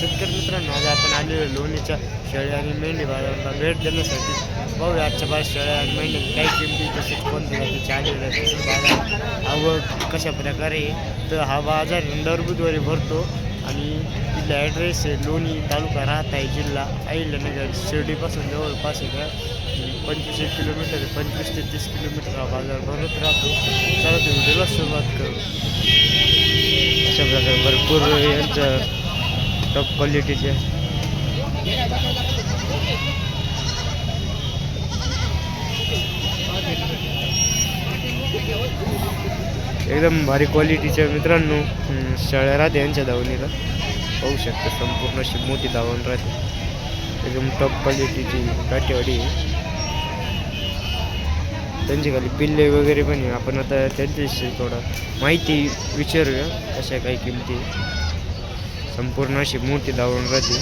शेतकरी मित्रांनो आज आपण आलेलो लोणीच्या शेळ्या आणि मेंढी बाजाराला भेट देण्यासाठी. पाहूया आजच्या बाजार शेळ्या आणि मेंढी काही किमती तसेच कोणत्या जातीचे आलेले तसेच बाजार आवक कशा प्रकारे तर हा बाजार दर बुधवारी भरतो आणि तिथला ॲड्रेस आहे लोणी तालुका राहत आहे जिल्हा अहिल्यानगर. शिर्डीपासून जवळपास आहे पंचवीस एक किलोमीटर पंचवीस ते तीस किलोमीटर हा बाजार भरत राहतो. चला तर व्हिडिओला सुरुवात करू. अशा प्रकारे भरपूर यांचं टॉप क्वालिटीचे एकदम भारी क्वालिटीच्या मित्रांनो. शाळा राहते यांच्या धावणीला. पाहू शकता संपूर्ण अशी मोठी धावण राहते. एकदम टॉप क्वालिटीची काठेवाडी आहे. त्यांची खाली पिल्ले वगैरे पण आपण आता त्यांच्याशी थोडा माहिती विचारूया कशा काही किमती. संपूर्ण अशी मोठी दावण राहते.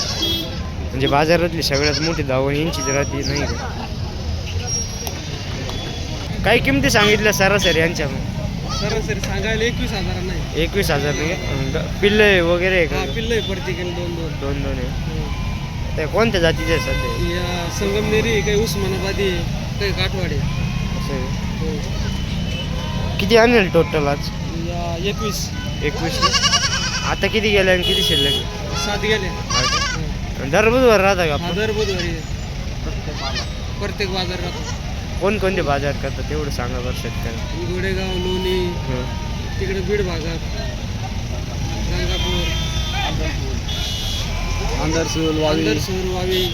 म्हणजे बाजारातली सगळ्यात मोठी दावण यांचीच राहते नाही का? काही किमती सांगितल्या सरासरी यांच्या मग सरासरी सांगायला एकवीस हजार नाही. एकवीस हजार नाही पिल्ले वगैरे हा का? पिल्ल प्रत्येकाने दोन दोन. दोन दोन आहे. त्या कोणत्या जातीचे आहे सध्या? संगमनेरी आहे, काही उस्मानाबादी काही काठवाडी. असं. हो. किती आणेल टोटल आज? एकवीस. एकवीस आता किती गेले आणि किती शिल्लक? सात गेले. दर बुधवार राहता का हा आपण? दर बुधवारी प्रत्येक बाजार राहतो. कोणकोणते बाजार करतात तेवढं सांगा बरं शेतकरी गोडेगाव लोणी तिकडे बीड भागात. गंगापूर. वावी.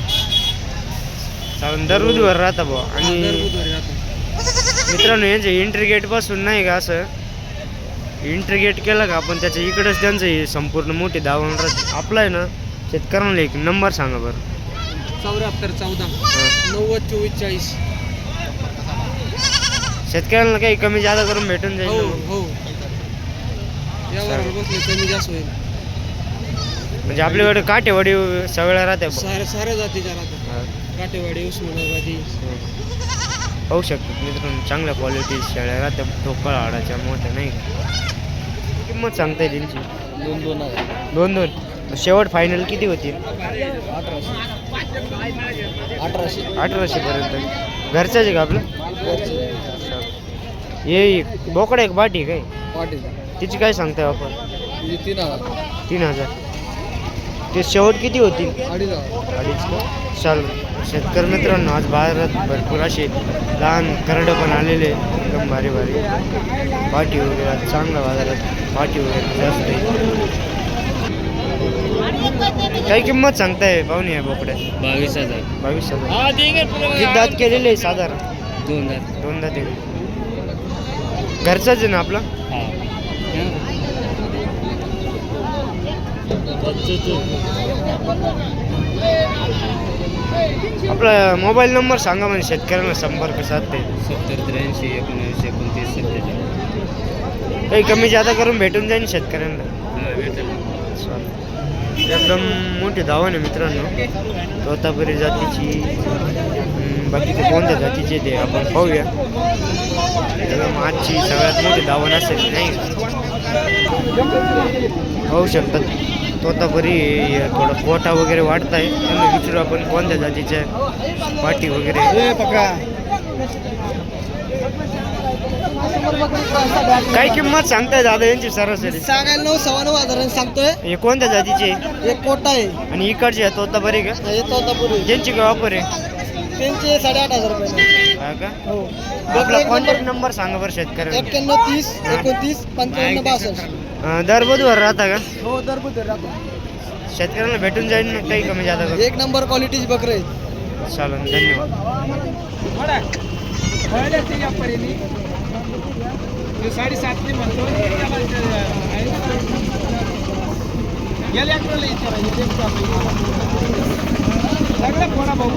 दर बुधवार राहता बुवा. दर आणि बुधवारी राहतो. मित्रांनो यांचे एंट्री गेटपासून नाही का असं एंट्री गेट केलं का? आपण त्याच्या इकडेच त्यांचं हे संपूर्ण मोठी दावण राहते. आपला आहे ना शेतकऱ्यांना एक नंबर सांगा बरं. चौऱ्याहत्तर चौदा. नव्वद चोवीस चाळीस. शेतकऱ्यांना काही कमी जादा करून भेटून जाईल हो ना मग. हो. यावर बसले कमी जास्त होईल. म्हणजे आपल्याकडे काठेवाडी सगळ्या राहत्या बुवा. साऱ्या साऱ्या जातीच्या राहतात. हा. काटेवाडी उस्मानाबादी. पाहू शकतात मित्रांनो चांगल्या क्वालिटी शेळ्या राहत्या ठोकळ हाडाच्या मोठ्या नाही का? किंमत सांगताय त्यांची दोन दोन दोन दोन शेवट फायनल किती होतील अठराशे. पर्यंत. घरच्याच आहे का आपलं? ये बोकडा एक बाटी काय? तिची काय सांगताय आपण? तीन हजार. तीन हजार. ते शेवट किती होतील? अडीच चाल शेतकरी मित्रांनो आज बाजारात भरपूर असे लहान करडं पण आलेले एकदम भारी भारी. पाटी वगैरे आज चांगला बाजारात पाटी वगैरे जास्त आहे. काही किंमत सांगताय पाहुणे आहे बोकड्या बावीस हजार. बावीस हजार. दात केलेले आहे साधारण? दोन हजार दोन दात. घरचाच आहे ना आपला? आपला मोबाईल नंबर सांगा म्हणजे शेतकऱ्यांना संपर्क साधते सत्तर त्र्याऐंशी एकोणऐंशी एकोणतीस सत्तेचाळीस. काही कमी जादा करून भेटून जाईल शेतकऱ्यांना. एकदम मोठी धावण आहे मित्रांनो. तोतापुरी जातीची हम्म, बाकीचे कोणत्या जातीचे ते आपण पाहूया. एकदम आजची सगळ्यात मोठी धावण असेल नाही? पाहू शकतात. तोतापुरी थोडं कोटा वगैरे वाढत आहे त्यांना विचारू आपण कोणत्या जातीच्या पाटी वगैरे. काय किंमत सांगताय दादा यांची सरासरी? सांगायला नऊ सव्वा नऊ हजारांनी सांगतोय. हे कोणत्या जातीचे? एक कोटा आहे. आणि इकडचे आहे तोतापुरी का? हे तोतापुरी ज्यांची का वापर आहे? त्यांचे साडेआठ हजार रुपये. हा का? हो. आपला कॉन्टॅक्ट नंबर सांगा बरं शेतकऱ्यांना. एक्क्याण्णव तीस एकोणतीस पंचावन्न बासष्ट. दर बुधवार राहता का? हो दर बुधवारी राहतो. शेतकऱ्यांना भेटून जाईल ना काही कमी जादा करून? एक नंबर क्वालिटीची बकरं आहे चालेल धन्यवाद. साडेसात म्हणतो. सगळं कोणा भाऊ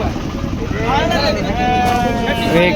एक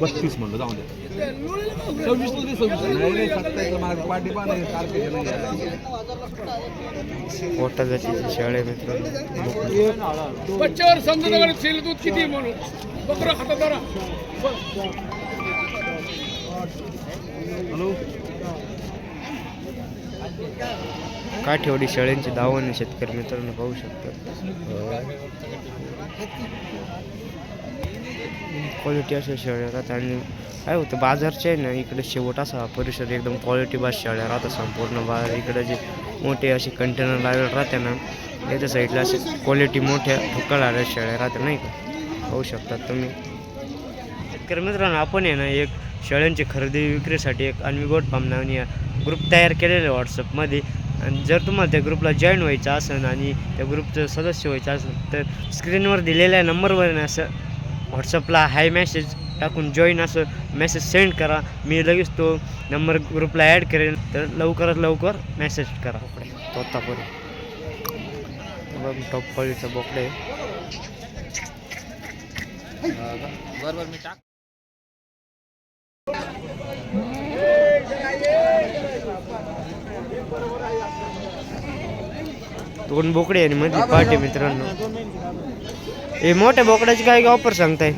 बत्तीस म्हणलं जाऊन दे. सव्वीस नाही रे सत्तावीस मला पाठी पण आहे सारखे जातीचे शेळ्या मित्रांनो बच्च्यावर समजा शेल दूध किती म्हणून? बकरं धरा हॅलो? काठेवाडी शेळ्यांची दावण शेतकरी मित्रांनो पाहू शकतात क्वालिटी अशा शेळ्या राहतात आणि काय होतं बाजारचे आहे ना इकडे शेवट असा परिसर एकदम क्वालिटी बाज शेळ्या राहतात संपूर्ण बाजार इकडे जे मोठे असे कंटेनर लावले राहते ना याच्या साईडला असे क्वालिटी मोठ्या ठोकळ शेळ्या राहतात नाही का? पाहू शकतात तुम्ही. शेतकरी मित्रांनो आपण आहे ना एक शेळ्यांची खरेदी विक्रीसाठी एक अनविगोट गोट फार्म नावाने ग्रुप तयार केलेलं आहे व्हॉट्सअपमध्ये आणि जर तुम्हाला त्या ग्रुपला जॉईन व्हायचं असेल आणि त्या ग्रुपचं सदस्य व्हायचं असेल तर स्क्रीनवर दिलेल्या नंबरवर ना असं व्हॉट्सअपला हाय मेसेज टाकून जॉईन असं मेसेज सेंड करा. मी लगेच तो नंबर ग्रुपला ॲड करेन तर लवकरात लवकर मेसेज करा. तोतापुरी बघ टॉप क्वालिटीचा बोकडे बरोबर मी टाक दोन बोकडे आणि मध्ये पाठी मित्रांनो. हे मोठ्या बोकड्याची काय ऑफर सांगताय?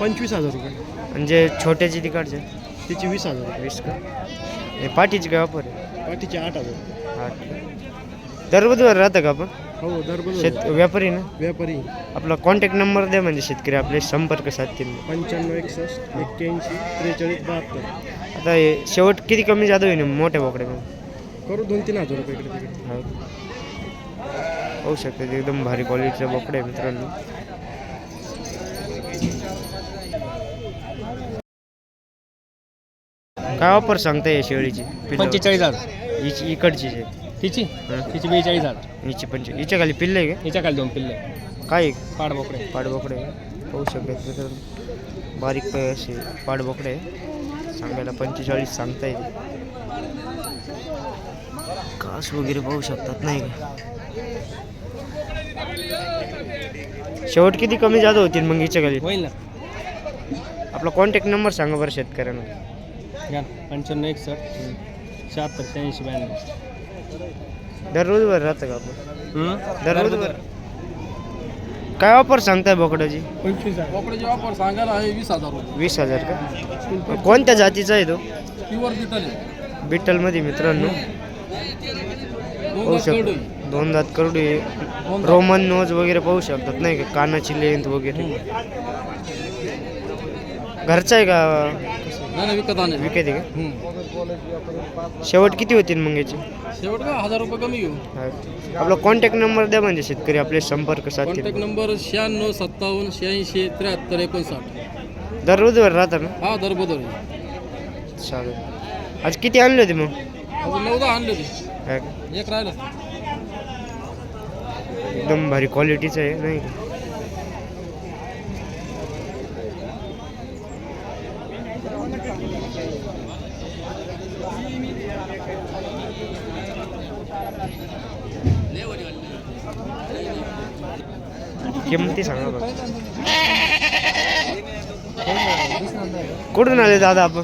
पंचवीस हजार रुपये. म्हणजे छोट्याची तिकडचे? तिची वीस हजार वीस का? हे पाठीची काय ऑफर आहे? पाठीचे आठ हजार. आठ. दर बुधवार राहतं का आपण? हो शेत व्यापारी ना? व्यापारी. आपला कॉन्टॅक्ट नंबर द्या म्हणजे शेतकरी आपले संपर्क साधतील. पंच्याण्णव एकसष्ट एक्क्याऐंशी त्रेचाळीस बहात्तर. आता हे शेवट किती कमी जादू ना मोठ्या बोकड्यामध्ये करू दोन तीन हजार रुपये इकडे तिकडे हो. होऊ शकते एकदम भारी क्वालिटीचा बोकडा आहे मित्रांनो काय ऑफर सांगताय या शेळीची? पंचेचाळीस हजार हिची इकडची आहे. तिची हं. तिची बेचाळीस हजार हिची पंच हिच्या खाली पिल्ल आहे हिच्या खाली दोन पिल्ले का काय आहे? पाडबोकडे पाडबोकडे आहे. पाहू शकत मित्रांनो बारीक पाय असे पाडबोकडे आहे. सांगायला पंचेचाळीस सांगता येते कास वगैरे पाहू शकतात नाही का शेवट किती कमी जादा होतील मग हिच्या खाली होईल ना. आपला कॉन्टॅक्ट नंबर सांगा बरं शेतकऱ्यांना. घ्या. पंच्याण्णव एकसष्ट शहात्तर शहाऐंशी ब्याण्णव. दररोज बरं राहतं का आपण? दररोज बरं काय ऑफर सांगताय बोकडाची? पंचवीस हजार. बोकड्याची वापर सांगायला आहे वीस हजार रुपये. वीस हजार का? कोणत्या जातीचा आहे तो? प्युअर डिटल आहे. बिट्टलमध्ये मित्रांनो. दोन पाहू दात कडू शकतो दोन दात करडे रोमन नोज वगैरे पाहू शकतात नाही का? कानाची लेंथ वगैरे. घरचा आहे का? नाही विकत आणले विकत आहे. का? शेवट किती होतील मग याचे? शेवट का हजार रुपये कमी घेऊ. आपला कॉन्टॅक्ट नंबर द्या म्हणजे शेतकरी आपले संपर्क कॉन्टॅक्ट साधतील नंबर शहाण्णव सत्तावन्न शहाऐंशी त्र्याहत्तर एकोणसाठ. दररोजवर राहतात ना? हा दरबदर चालेल. आज किती आणले होते मग? अजून नऊदा आणले होते. काय? एक राहिलं. एकदम भारी क्वालिटीचं आहे नाही? किमती सांगा बघ. कुठून आले दादा आपण?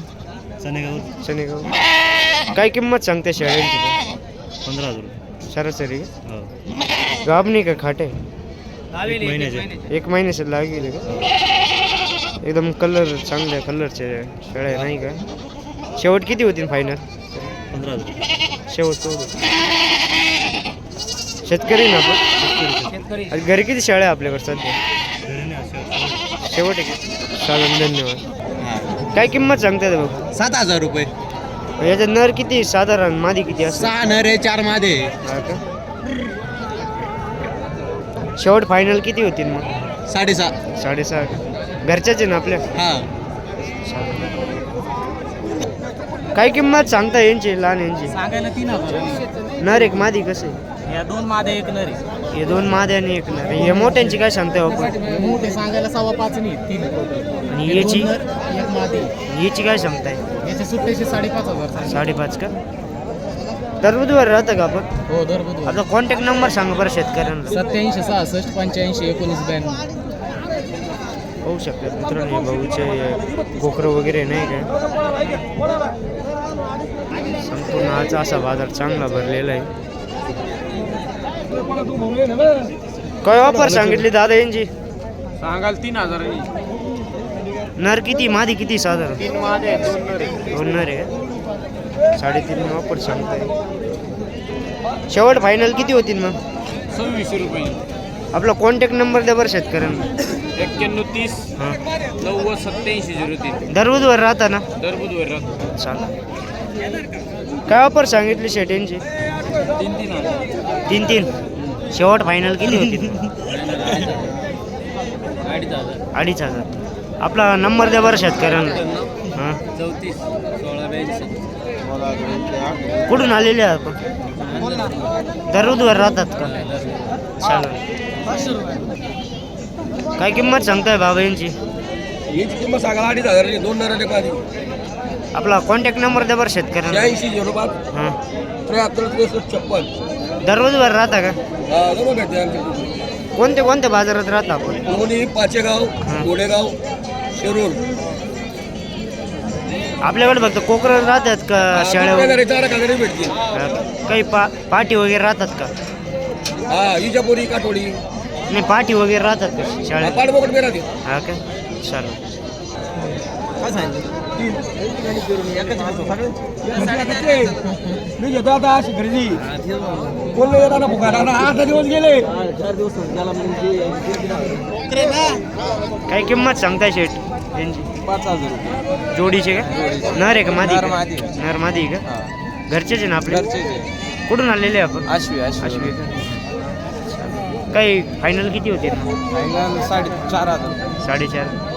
सनेगाव शनेगाव काय किंमत सांगते शेळ्यांची? पंधरा हजार सरासरी? हो. गाब नाही का खाटे एक महिन्याचे एक महिन्याचे लागेल का? एकदम कलर चांगल्या कलरचे शेळ्या नाही का? शेवट किती होतील फायनल पंधरा हजार. शेवट तेवढं. शेतकरी ना आपण? घरी किती शेळ्या आहे आपल्याकडे सध्या? शेवट आहे चालेल धन्यवाद. काय किंमत सांगतात बघ? सात हजार रुपये. याचा नर किती साधारण मादी किती असं सहा नरे चार मादे. का? शेवट फायनल किती होतील मग? साडेसात साडेसहा. का? घरच्याच आहे ना आपल्या? हा. काय किंमत सांगता यांची लहान यांची? सांगायला तीन हजार. नर एक मादी कसं? आहे या दोन मादे एक नर आहे हे दोन मादे आणि एक नर. हे मोठ्यांची काय सांगताय आपण? मोठे सांगायला सव्वा पाच नाही तीन. आणि याची? दोन नर, एक मादी. याची काय सांगताय? याचे सुट्ट्याचे साडेपाच हजार सांगितले. साडेपाच का? दर बुधवार राहतं का आपण? हो दर बुधवार आपला कॉन्टॅक्ट नंबर सांगा बरं शेतकऱ्यांना. सत्याऐंशी सहासष्ट पंच्याऐंशी एकोणीस ब्याण्णव. होऊ शकतात मित्रांनो हे भाऊचे गोखरं वगैरे नाही काय संपूर्ण आज असा बाजार चांगला भरलेला आहे. काय ऑफर सांगितली दादा यांची? सांगाल तीन हजार नर किती मादी किती साधारण? तीन दोन नर आहे का साडेतीन ऑफर सांगताय. शेवट फायनल किती होतील मग? सव्वीसशे रुपये. आपला कॉन्टॅक्ट नंबर द्या बरं शेतकऱ्यांना. एक्क्याण्णव तीस हां. नव्वद सत्याऐंशी झिरो तीन. दर बुधवार राहता ना? दर बुधवार राहतो. चालेल. काय ऑफर सांगितली शेट यांची तीन तीन हजार. तीन तीन. शेवट फायनल किती होतील? अडीच हजार. अडीच हजार. आपला नंबर द्या बरं शेतकऱ्यांना. हां. चौतीस सोळा ब्याऐंशी. कुठून आलेले आहे आपण दर बुधवार राहतात का? चालेल. काय किंमत सांगताय बाबा यांची? याची किंमत सांगायला अडीच हजार दोन नराने आपला कॉन्टॅक्ट नंबर द्या बरं शेतकऱ्यांना. शहाऐंशी झिरो पाच त्र्याहत्तर त्रेसष्ट छप्पन. दर बुधवार राहता का? जमा भेटते आमच्या कोणत्या कोणत्या बाजारात राहता आपण? दोन्ही पाचेगाव गोडेगाव शिरूर. आपल्याकडे फक्त कोकरात राहतात का शाळा वगैरे चार कागदे भेटतील. काही पा पाठी वगैरे राहतात का? हा इजापुरी काटोडी नाही पाठी वगैरे राहतात का शाळेत? पाठबोकट बी राहते हा का? चालेल. मी घेतो आता अशी खरेदी बोललो येताना फुकारा ना आठ दिवस. गेले काय किंमत सांगताय शेट यांची पाच हजार जोडीचे का? नर आहे का मादी नर? मादी. नर मादी का? घरचेच आहे ना आपले? कुठून आलेले आपण? आशवी आशवी. आश्वी का? चालेल. काही फायनल किती होते? फायनल साडे चार हजार. साडेचार.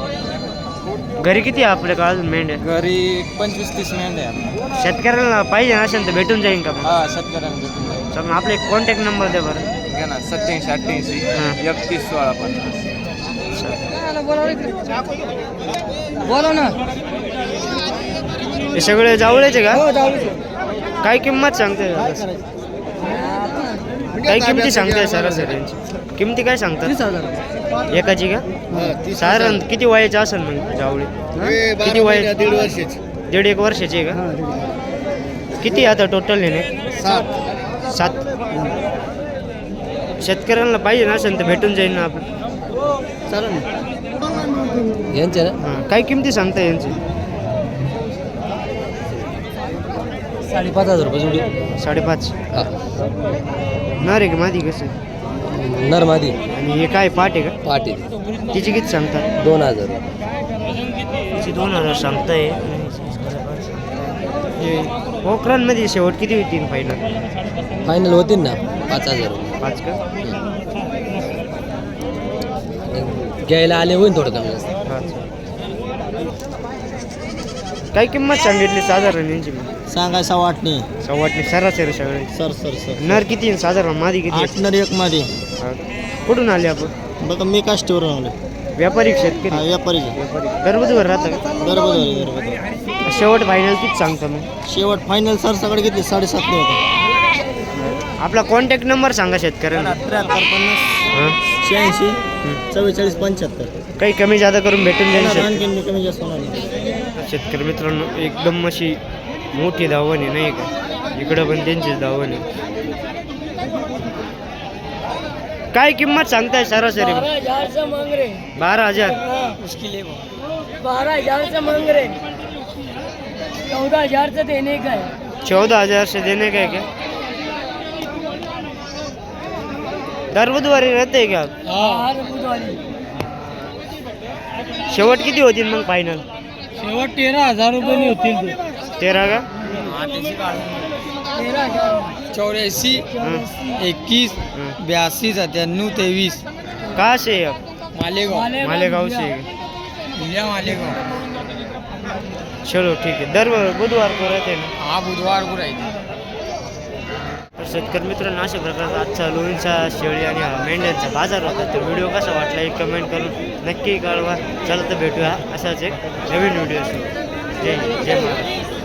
घरी किती आहे आपल्या का अजून मेंढ्या? घरी पंचवीस तीस मेंढ्या आहे शेतकऱ्याला पाहिजे असेल तर भेटून जाईन का मग? हा शेतकऱ्यांना भेटून जाईल चालेल आपले कॉन्टॅक्ट नंबर द्या बरं. घ्या ना सत्याऐंशी अठ्ठ्याऐंशी हां. एकतीस सोळा पन्नास. बोला ना. हे सगळे जावळेचे का? काय किंमत सांगते? काय किमती सांगताय सरासरी? किमती काय सांगतात? एकाची का? साधारण किती वयाचे असेल मग जावळी? किती वय दीड वर्षाची. दीड एक वर्षाची आहे का? किती आता टोटल हे? सात. सात. शेतकऱ्यांना पाहिजे ना असेल तर भेटून जाईल ना आपण चालेल यांचे ना? हां काय किमती सांगता यांची? साडेपाच हजार रुपये जोडी. साडेपाच. नर आहे का मादी कसं नरमादी आणि हे काय पाट आहे का? पाटील तिची किती सांगतात दोन हजार तिची दोन हजार सांगताय. हे कोकरांमध्ये शेवट किती होतील फायनल फायनल होतील ना? पाच हजार रुपये पाच का? घ्यायला आले होईल थोडं कमी जास्त पाच काय किंमत सांगितली साधारण यांची? मग सांगायचा वाटणी. सव्वाटणी सरासरी सगळे सर सर सर. नर किती साधारण मादी किती? आहे? नर एक मध्ये हा. कुठून आले आपण? बघा मी काष्टीवरून आलो व्यापारी शेतकरी. हा व्यापारी दरबुधवर राहतं का? बरोबर बरोबर शेवट फायनल किती सांगता मग? शेवट फायनल सर सगळे घेतले साडेसात ने होते आपला कॉन्टॅक्ट नंबर सांगा शेतकऱ्यांना. त्र्याहत्तर पन्नास हां. शहाऐंशी चव्वेचाळीस पंच्याहत्तर. काही कमी जादा करून भेटून जाईल शेत- आणखी मी कमी जास्त होणार नाही. शेतकरी मित्रांनो एकदम अशी मोठी धावण आहे नाही का? इकडं पण त्यांचीच धावण आहे. काय किंमत सांगताय सरासरी? बारह हजार बारा हजार? है. बारह हजार से मांग रहे चौदह हजार से देने का है चौदह हजार से देने का? है क्या दर बुधवारी रहते क्या हर बुधवारी. शेवट किती होतील मग फायनल शेवट तेरह हजार रुपये नहीं होती तेरा का? चौऱ्याऐंशी एकवीस हाँ। ब्याऐंशी सत्त्याण्णव तेवीस. कहाँ से है आप मालेगाव. मालेगांव से जिल्हा मालेगाव. चलो ठीक है दर बुधवार को रहते हैं ना? हा बुधवार को राहते तर शेतकरी मित्रांनो अशा प्रकारचा आजचा लोणचा शेळी आणि हा मेंढ्यांचा बाजार होता. तर व्हिडिओ कसा वाटला एक कमेंट करून नक्की कळवा. चला तर भेटूया असाच एक नवीन व्हिडिओ जय जय महाराज